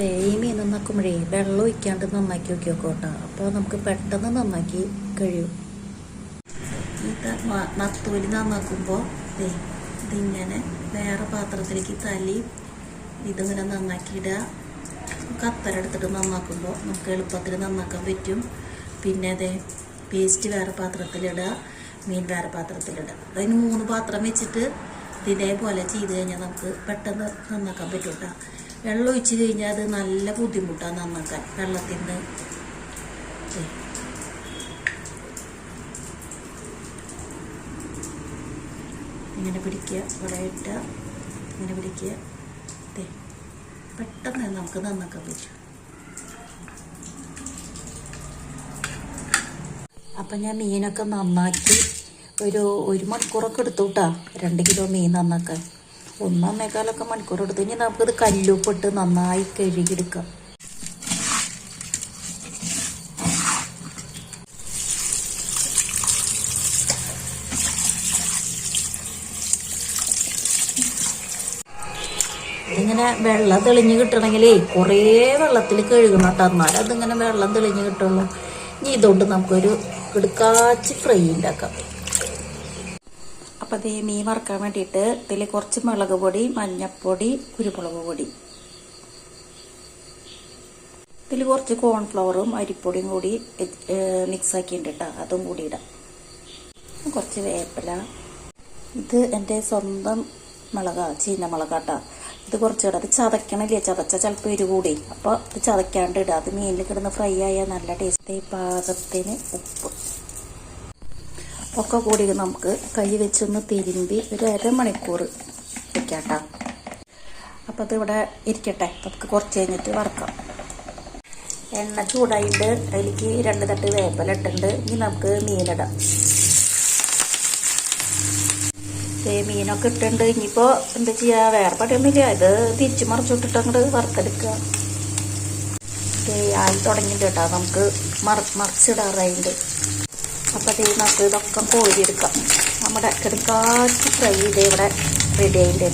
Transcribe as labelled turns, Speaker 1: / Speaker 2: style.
Speaker 1: മീൻ നന്നാക്കുമ്പോഴേ വെള്ളം ഒഴിക്കാണ്ട് നന്നാക്കി നോക്കി നോക്കാം കേട്ടോ. അപ്പോൾ നമുക്ക് പെട്ടെന്ന് നന്നാക്കി കഴിയും. ഈ നത്തോലി നന്നാക്കുമ്പോൾ ഇതിങ്ങനെ വേറെ പാത്രത്തിലേക്ക് തലി ഇതിങ്ങനെ നന്നാക്കിയിടുക. കത്തര എടുത്തിട്ട് നന്നാക്കുമ്പോൾ നമുക്ക് എളുപ്പത്തിൽ നന്നാക്കാൻ പറ്റും. പിന്നെ അതെ പേസ്റ്റ് വേറെ പാത്രത്തിലിടുക മീൻ വേറെ പാത്രത്തിലിടുക. അതിന് മൂന്ന് പാത്രം വെച്ചിട്ട് ഇതേപോലെ ചെയ്ത് കഴിഞ്ഞാൽ നമുക്ക് പെട്ടെന്ന് നന്നാക്കാൻ പറ്റും വെള്ളം ഒഴിച്ച് കഴിഞ്ഞാൽ അത് നല്ല ബുദ്ധിമുട്ടാണ് നന്നാക്കാൻ വെള്ളത്തിന്റെ ഇങ്ങനെ പിടിക്കുക ഇവിടെ ഇങ്ങനെ പിടിക്കുക. പെട്ടെന്ന് നമുക്ക് നന്നാക്കാൻ പറ്റും. അപ്പം ഞാൻ മീനൊക്കെ നന്നാക്കി ഒരു ഒരു മണിക്കൂറൊക്കെ എടുത്തു കേട്ടാ. രണ്ട് കിലോ മീൻ നന്നാക്കാൻ. ഒന്നൊന്നേക്കാലൊക്കെ മണിക്കൂർ എടുത്തു ഇനി നമുക്കിത് കല്ലുപ്പിട്ട് നന്നായി കഴുകിയെടുക്കാം. ഇതിങ്ങനെ വെള്ളം തെളിഞ്ഞ് കിട്ടണമെങ്കിലേ കുറേ വെള്ളത്തിൽ കഴുകണം കേട്ടോ. എന്നാലും അതിങ്ങനെ വെള്ളം തെളിഞ്ഞ് കിട്ടുള്ളൂ. ഇനി ഇതുകൊണ്ട് നമുക്കൊരു കിടുക്കാച്ചി ഫ്രൈ ഉണ്ടാക്കാം. അപ്പം ഈ മീൻ വറക്കാൻ വേണ്ടിയിട്ട് ഇതിൽ കുറച്ച് മുളക് പൊടി മഞ്ഞൾപ്പൊടി കുരുമുളക് പൊടി. ഇതിൽ കുറച്ച് കോൺഫ്ലവറും അരിപ്പൊടിയും കൂടി മിക്സ് ആക്കിയിട്ടുണ്ട് അതും കൂടി ഇടാം. കുറച്ച് വേപ്പില. ഇത് എന്റെ സ്വന്തം മുളകാ ചീന മുളകാട്ടാ. ഇത് കുറച്ചിടാം അത് ചതക്കണില്ലേ? ചതച്ച ചിലപ്പോൾ എരു കൂടി അപ്പോൾ ഇത് ചതയ്ക്കാണ്ട് ഇടാം. അത് മീനിൽ കിടന്ന് ഫ്രൈ ആയാൽ നല്ല ടേസ്റ്റ്. പാകത്തിന് ഉപ്പ്. ഒക്കെ കൂടി നമുക്ക് കൈ വെച്ചൊന്ന് തിരുമ്പി ഒരു അരമണിക്കൂർ വെക്കാട്ട. അപ്പോൾ അതിവിടെ ഇരിക്കട്ടെ. നമുക്ക് കുറച്ച് കഴിഞ്ഞിട്ട് വറക്കാം. എണ്ണ ചൂടായിട്ട് അതിലേക്ക് രണ്ട് തട്ട് വേപ്പല ഇട്ടിട്ടുണ്ട്. ഇനി നമുക്ക് മീനിടാം. മീനൊക്കെ ഇട്ടുണ്ട് ഇനിയിപ്പോ എന്താ ചെയ്യാ? വേറെ പണിയൊന്നുമില്ല. ഇത് തിരിച്ചു മറിച്ചിട്ടിട്ട് അങ്ങോട്ട് വറുത്തെടുക്കുക ആയി തുടങ്ങിയിട്ട് കേട്ടോ. നമുക്ക് മറ മറിച്ചിടാറായിട്ടുണ്ട് അപ്പോൾ ദേ നമുക്ക് ഇതൊക്കെ കോരിയെടുക്കാം. നമ്മുടെ കിടക്കാച്ച് ഫ്രൈ ഇതേ ഇവിടെ റെഡി ആയിട്ടുണ്ട്